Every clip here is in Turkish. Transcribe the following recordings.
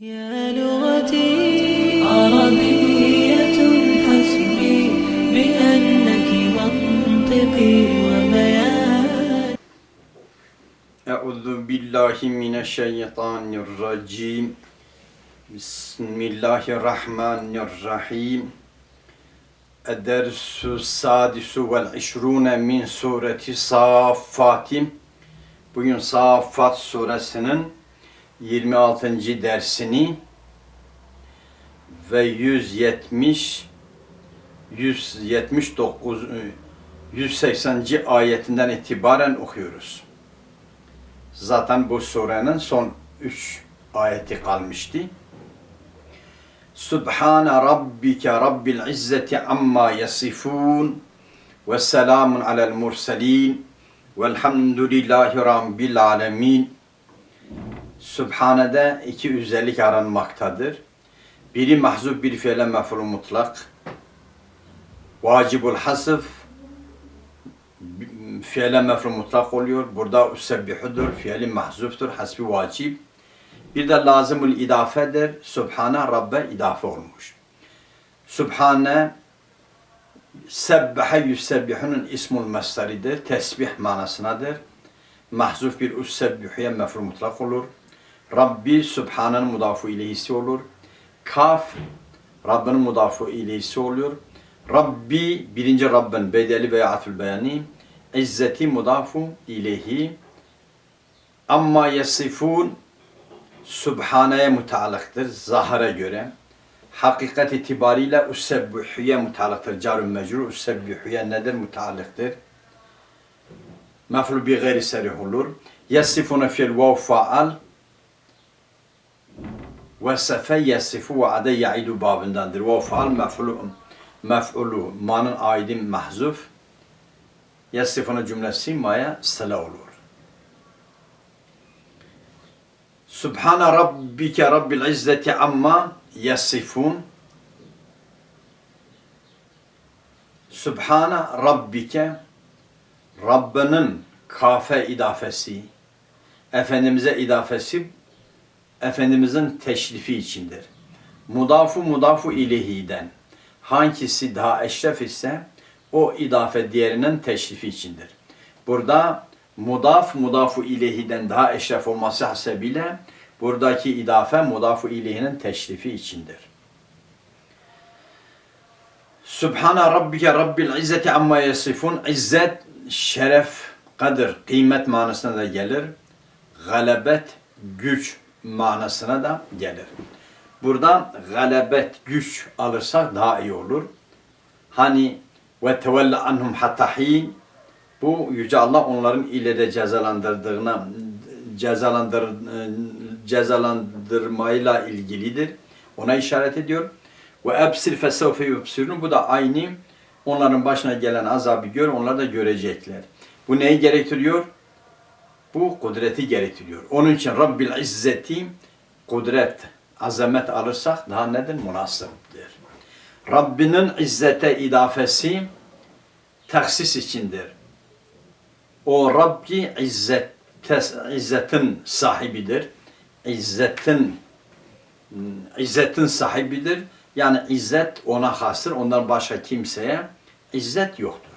يا لغتي عربية حسبي بأنك منطقي وبيان أعوذ بالله من الشيطان الرجيم. بسم الله الرحمن الرحيم. الدرس السادس والعشرون من سورة صافات. Bugün Safat suresinin 26. dersini ve 170 179 180. ayetinden itibaren okuyoruz. Zaten bu surenin son 3 ayeti kalmıştı. Subhane rabbike rabbil izzeti amma yasifun ve selamun alel murselin velhamdülillahi rabbil alemin. Sübhane'de iki özellik aranmaktadır. Biri mahzuf bir fiile mef'ul mutlak. Vacibul hasıf fiile mef'ul mutlak oluyor. Burada usebbihudur, fiili mahzuftur, hasbi vacib. Bir de lazımul idafedir. Subhane Rabbe idafe olmuş. Subhane Sebbehe yüsebbihunun ismul mesderidir. Tesbih manasınadır. Mahzuf bir usebbihuye mef'ul mutlak olur. Rabbi Subhan'ın mudafu ileyhisi olur. Kaf Rabbinin mudafu ileyhisi oluyor. Rabbi birinci Rabbin bedeli veya atül beyani. İzzeti mudafu ileyhi. Amma yasifun Subhane'ye mutallıktır zahara göre. Hakikat itibariyle usebbihuye mutallıktır. Carun mecrur usebbihuye nedir? Mutallıktır. Mef'ul bi gayri serih olur. Yasifune fiil vav faal Vesefe yasifu ve ade ya'idu babındandır. Ve faal mef'ulu mef'ulu manın aidin mahzuf. Yasifuna cümlesi maya sala olur. Subhane rabbike rabbil izzeti amma yasifun. Subhane rabbike Rabbinin kafe idafesi, Efendimiz'e idafesi Efendimizin teşrifi içindir. Mudafu mudafu ilehiden hangisi daha eşref ise o idafe diğerinin teşrifi içindir. Burada mudaf mudafu ilehiden daha eşref olması hasebiyle buradaki idafe mudafu ilehinin teşrifi içindir. Subhane rabbike rabbil izzeti amma yasifun. İzzet, şeref, kadir, kıymet manasına da gelir. Galebet, güç, manasına da gelir. Burada galebet, güç alırsak daha iyi olur. Hani ve tevelle anhum hatahin bu Yüce Allah onların ile de cezalandırdığına cezalandır, cezalandırmayla ilgilidir. Ona işaret ediyor. Ve ebsir fesevfe yubsirun bu da aynı onların başına gelen azabı gör, onlar da görecekler. Bu neyi gerektiriyor? Bu kudreti gerektiriyor. Onun için Rabbil İzzeti kudret, azamet alırsak daha nedir? Münasiptir. Rabbinin izzete idafesi taksis içindir. O Rabbi izzet, izzetin sahibidir. İzzetin izzetin sahibidir. Yani izzet ona hastır. Ondan başka kimseye izzet yoktur.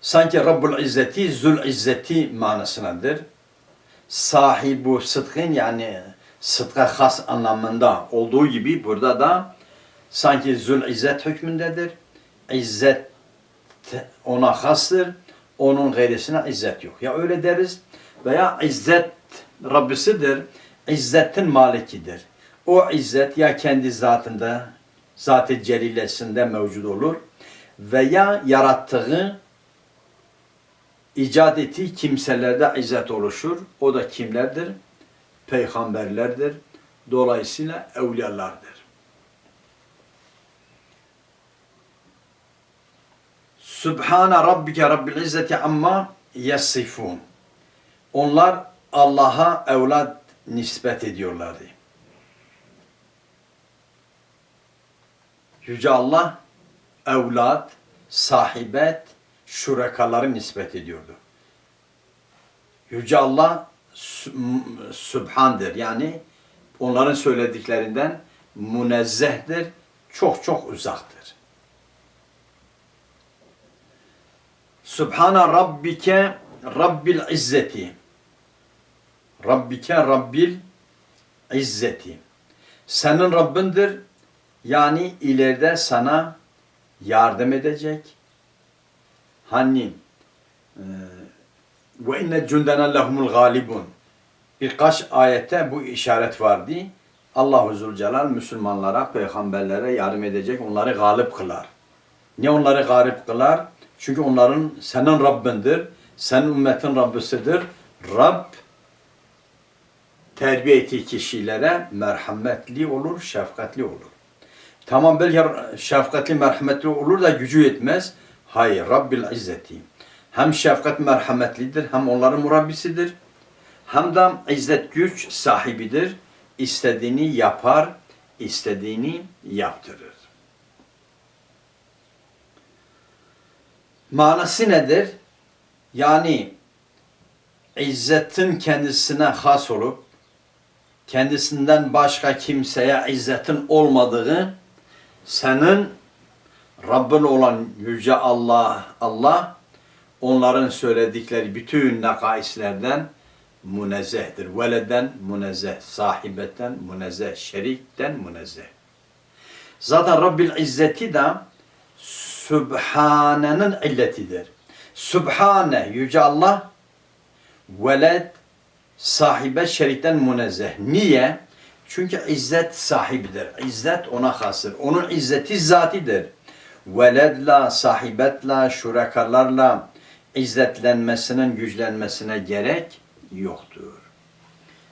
Sanki Rabbul İzzeti, Zül İzzeti manasındadır. Sahibu sıdkın yani sıdka has anlamında olduğu gibi burada da sanki Zül İzzet hükmündedir. İzzet ona hastır. Onun gayrisine izzet yok. Ya öyle deriz veya izzet Rabbisidir. İzzetin malikidir. O izzet ya kendi zatında, zat-ı celilesinde mevcut olur veya yarattığı icat ettiği kimselerde izzet oluşur. O da kimlerdir? Peygamberlerdir. Dolayısıyla evliyalardır. Sübhane Rabbike Rabbil İzzeti amma yasifun. Onlar Allah'a evlat nispet ediyorlardı. Yüce Allah evlat, sahibet, şurakaları nispet ediyordu. Yüce Allah Sübhan'dır. Yani onların söylediklerinden münezzehtir, çok çok uzaktır. Subhana rabbike rabbil izzeti. Rabbike rabbil izzeti. Senin Rabbindir. Yani ileride sana yardım edecek. Hani e, ve inne cundena lehumul galibun. Birkaç ayette bu işaret vardı. Allahu Zülcelal Müslümanlara, peygamberlere yardım edecek, onları galip kılar. Ne onları galip kılar? Çünkü onların senin Rabbindir, senin ümmetin Rabbisidir. Rab terbiye ettiği kişilere merhametli olur, şefkatli olur. Tamam belki şefkatli, merhametli olur da gücü yetmez. Hayır, Rabbil İzzeti. Hem şefkat merhametlidir, hem onların Murabbisidir. Hem de izzet güç sahibidir. İstediğini yapar, istediğini yaptırır. Manası nedir? Yani izzetin kendisine has olup kendisinden başka kimseye izzetin olmadığı senin Rabbin olan Yüce Allah Allah onların söyledikleri bütün nakaislerden münezzehtir. Veleden münezzeh, sahibetten münezzeh, şerikten münezzeh. Zaten Rabbil İzzeti de Sübhane'nin illetidir. Sübhane, Yüce Allah, veled, sahibe, şerikten münezzeh. Niye? Çünkü izzet sahibidir. İzzet ona hastır. Onun izzeti zatidir. Veledla, sahibetla, şurakalarla izzetlenmesinin, güçlenmesine gerek yoktur.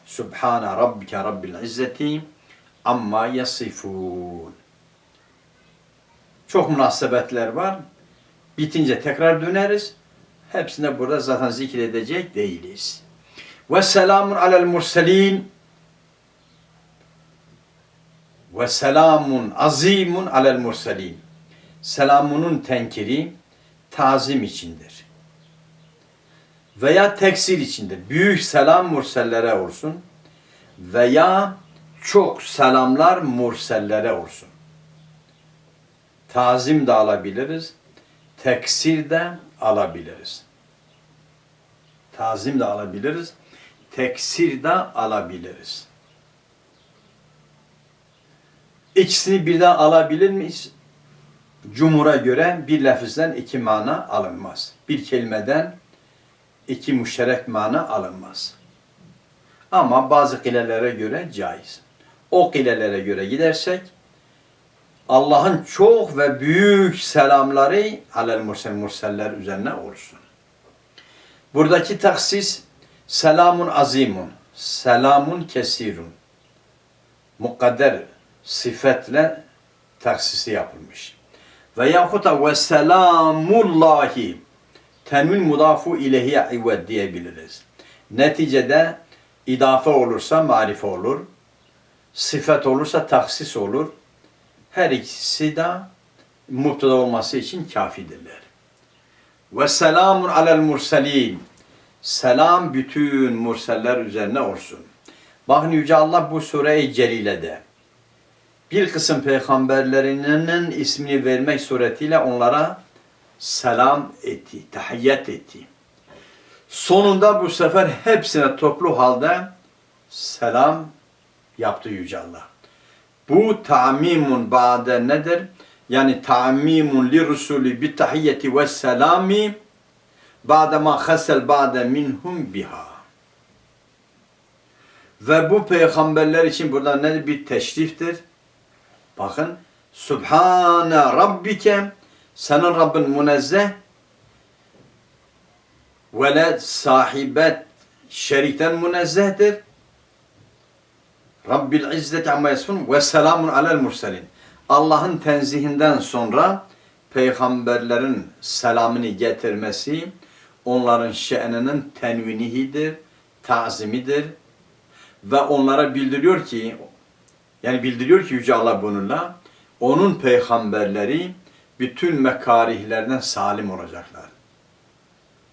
Subhane rabbike rabbil izzeti amma yasifun. Çok münasebetler var. Bitince tekrar döneriz. Hepsine burada zaten zikredecek değiliz. Ve selamun alel murselin ve selamun azimun alel murselin. Selamunun tenkiri tazim içindir. Veya teksir içindir. Büyük selam mursellere olsun. Veya çok selamlar mursellere olsun. Tazim de alabiliriz. Teksir de alabiliriz. Tazim de alabiliriz. Teksir de alabiliriz. İkisini birden alabilir miyiz? Cumhur'a göre bir lafızdan iki mana alınmaz. Bir kelimeden iki müşterek mana alınmaz. Ama bazı kilelere göre caiz. O kilelere göre gidersek Allah'ın çok ve büyük selamları alel mursel murseller üzerine olsun. Buradaki taksis selamun azimun, selamun kesirun. Mukadder sıfetle taksisi yapılmış. Ve yahut da ve selamullahi tenvin mudafu ileyhiye ivved diyebiliriz. Neticede idafe olursa marife olur. Sıfet olursa taksis olur. Her ikisi de mubtada olması için kafidirler. Ve selamun alel murselin. Selam bütün murseller üzerine olsun. Bakın Yüce Allah bu sure-i celilede bir kısım peygamberlerinin ismini vermek suretiyle onlara selam etti, tahiyyat etti. Sonunda bu sefer hepsine toplu halde selam yaptı Yüce Allah. Bu ta'mimun ba'de nedir? Yani ta'mimun li rusuli bi tahiyyeti ve selami ba'de ma hasel ba'de minhum biha. Ve bu peygamberler için burada nedir? Bir teşriftir. Bakın Subhane Rabbike senin Rabbin münezzeh veled sahibet şerikten münezzehtir. Rabbil izzeti amma yasfun ve selamun alel murselin. Allah'ın tenzihinden sonra peygamberlerin selamını getirmesi onların şe'ninin tenvinihidir, tazimidir ve onlara bildiriyor ki yani bildiriyor ki Yüce Allah bununla onun peygamberleri bütün mekarihlerden salim olacaklar.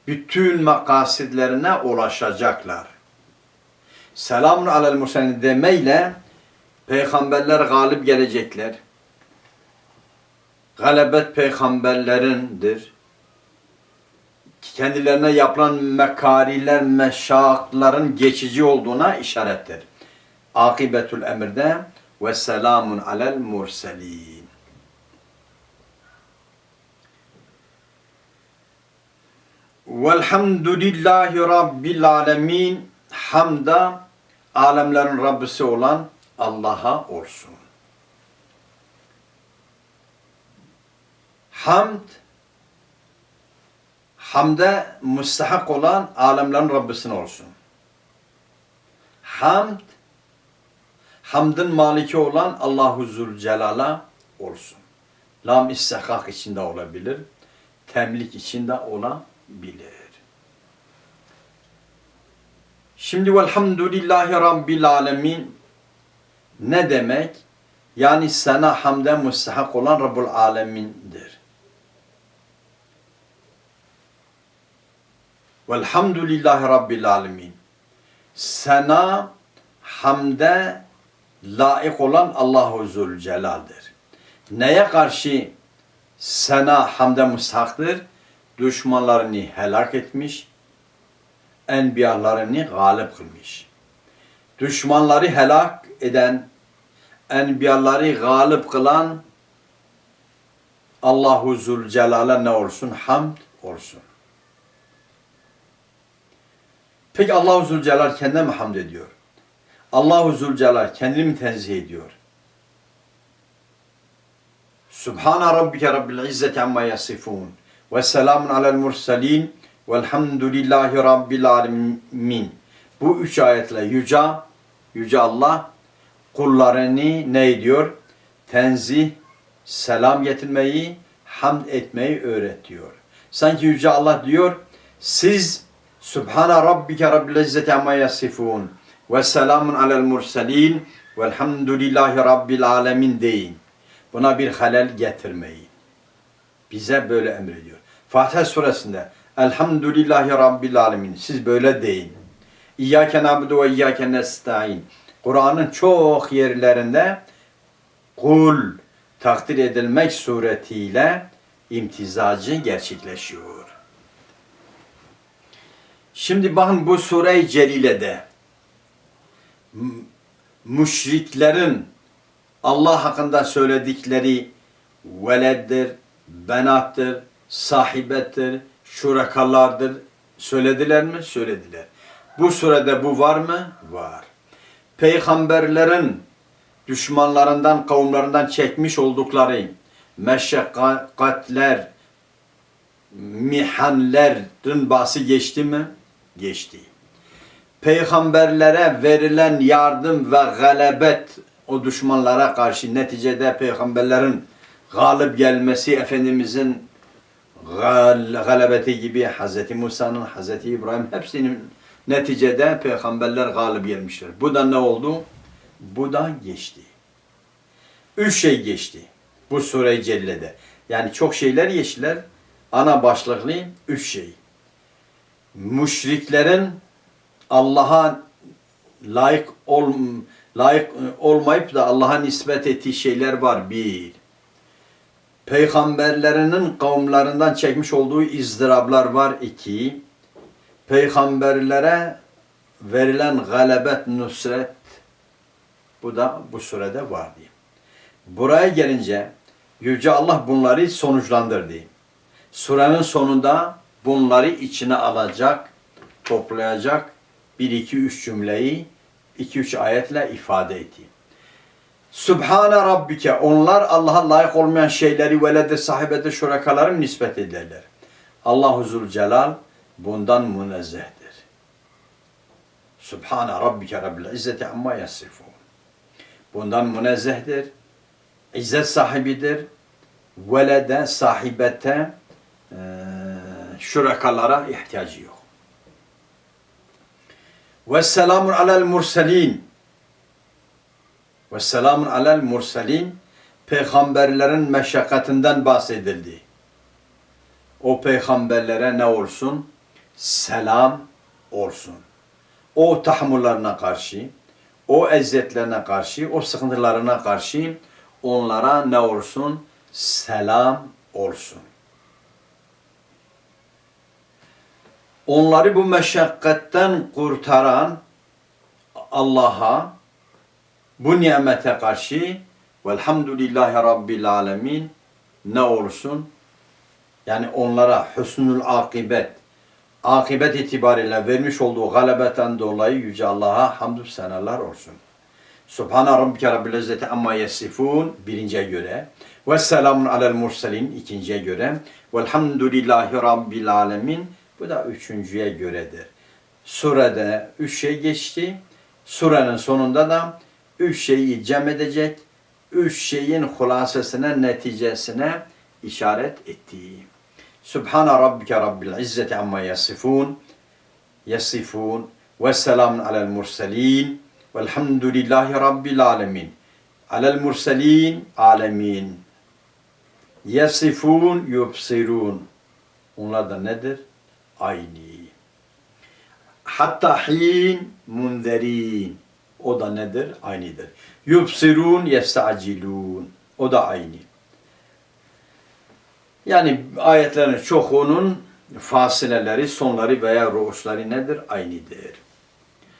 Bütün makasidlerine ulaşacaklar. Selamun alel murselin demeyle Peygamberler galip gelecekler. Galebet peygamberlerindir. Kendilerine yapılan mekariler, meşakların geçici olduğuna işarettir. Akibetül emirde ve selamun alel murselin. Velhamdülillahi Rabbil alemin. Hamda alemlerin Rabbisi olan Allah'a olsun. Hamd hamde müstahak olan alemlerin Rabbisine olsun. Hamd hamdın maliki olan Allahu Zülcelal'a olsun. Lam istihkak içinde olabilir. Temlik içinde olabilir. Şimdi velhamdülillahi rabbil alemin ne demek? Yani sana hamde müstahak olan Rabbul Alemin'dir. Velhamdülillahi Rabbil Alemin. Sana hamde layık olan Allahu Zülcelal'dir. Neye karşı sana hamde müstahaktır? Düşmanlarını helak etmiş, enbiyalarını galip kılmış. Düşmanları helak eden, enbiyaları galip kılan Allahu Zülcelal'e ne olsun? Hamd olsun. Peki Allahu Zülcelal kendine mi hamd ediyor? Allahu Zülcelal kendini tenzih ediyor? Subhana rabbike rabbil izzeti amma yasifun ve selamun alel murselin velhamdülillahi rabbil alemin. Bu üç ayetle yüce, yüce Allah kullarını ne ediyor? Tenzih, selam getirmeyi, hamd etmeyi öğretiyor. Sanki yüce Allah diyor, siz Subhana rabbike rabbil izzeti amma yasifun ve selamun alel murselin velhamdülillahi rabbil alemin deyin. Buna bir halel getirmeyin. Bize böyle emrediyor. Fatih suresinde Elhamdülillahi rabbil alemin. Siz böyle deyin. İyyâke na'budu ve iyyâke nestaîn. Kur'an'ın çok yerlerinde kul takdir edilmek suretiyle imtizacı gerçekleşiyor. Şimdi bakın bu sure-i celilede müşriklerin Allah hakkında söyledikleri veleddir, benattır, sahibettir, şurakalardır. Söylediler mi? Söylediler. Bu surede bu var mı? Var. Peygamberlerin düşmanlarından, kavimlerinden çekmiş oldukları meşakkatler, mihanlerin bahsi geçti mi? Geçti. Peygamberlere verilen yardım ve galebet o düşmanlara karşı neticede peygamberlerin galip gelmesi Efendimizin gal galebeti gibi Hz. Musa'nın, Hz. İbrahim hepsinin neticede peygamberler galip gelmişler. Bu da ne oldu? Bu da geçti. Üç şey geçti bu sure-i cellede. Yani çok şeyler geçtiler. Ana başlıklı üç şey. Müşriklerin Allah'a layık ol, layık olmayıp da Allah'a nispet ettiği şeyler var. Bir. Peygamberlerinin kavimlerinden çekmiş olduğu izdırablar var. iki. Peygamberlere verilen galebet, nusret bu da bu surede var diye. Buraya gelince Yüce Allah bunları sonuçlandırdı. Surenin sonunda bunları içine alacak, toplayacak bir iki üç cümleyi iki üç ayetle ifade etti. Sübhane Rabbike onlar Allah'a layık olmayan şeyleri velede sahibede şurakaların nispet ederler. Allahu Zülcelal bundan münezzehtir. Sübhane Rabbike Rabbil İzzeti amma yasifun. Bundan münezzehtir. İzzet sahibidir. Velede sahibete şurakalara ihtiyacı yok. Ve selamun alel murselin. Ve selamun alel murselin. Peygamberlerin meşakkatinden bahsedildi. O peygamberlere ne olsun? Selam olsun. O tahammüllerine karşı, o eziyetlerine karşı, o sıkıntılarına karşı onlara ne olsun? Selam olsun. Onları bu meşakkatten kurtaran Allah'a bu nimete karşı velhamdülillahi rabbil alemin ne olsun? Yani onlara hüsnül akibet akibet itibariyle vermiş olduğu galebetten dolayı Yüce Allah'a hamdü senalar olsun. Subhane rabbike rabbil izzeti amma yasifun birinciye göre ve selamun alel murselin ikinciye göre velhamdülillahi rabbil alemin bu da üçüncüye göredir. Surede üç şey geçti. Surenin sonunda da üç şeyi cem edecek, üç şeyin hulasesine, neticesine işaret ettiği. Subhane rabbike rabbil izzeti amma yasifun yasifun ve selamun alel murselin velhamdülillahi rabbil alemin. Alel murselin alemin. Yasifun yubsirun. Onlar da nedir? Aynı. Hatta hin munzerin. O da nedir? Aynıdır. Yubsirun yestacilun. O da aynı. Yani ayetlerin çoğunun fasileleri, sonları veya ruhsları nedir? Aynıdır.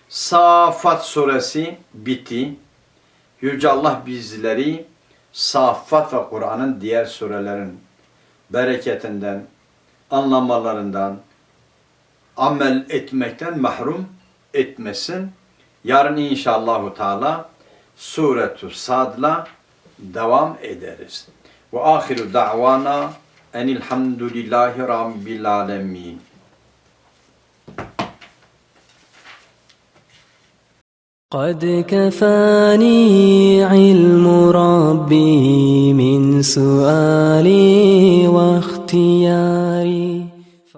Safat suresi bitti. Yüce Allah bizleri Safat ve Kur'an'ın diğer surelerin bereketinden, anlamalarından, amel etmekten mahrum etmesin. Yarın inşallahu teala Suretu Sad'la devam ederiz. Ve ahiru da'vana enilhamdülillahi rabbil alemin. قد كفاني علم ربي من سؤالي واختياري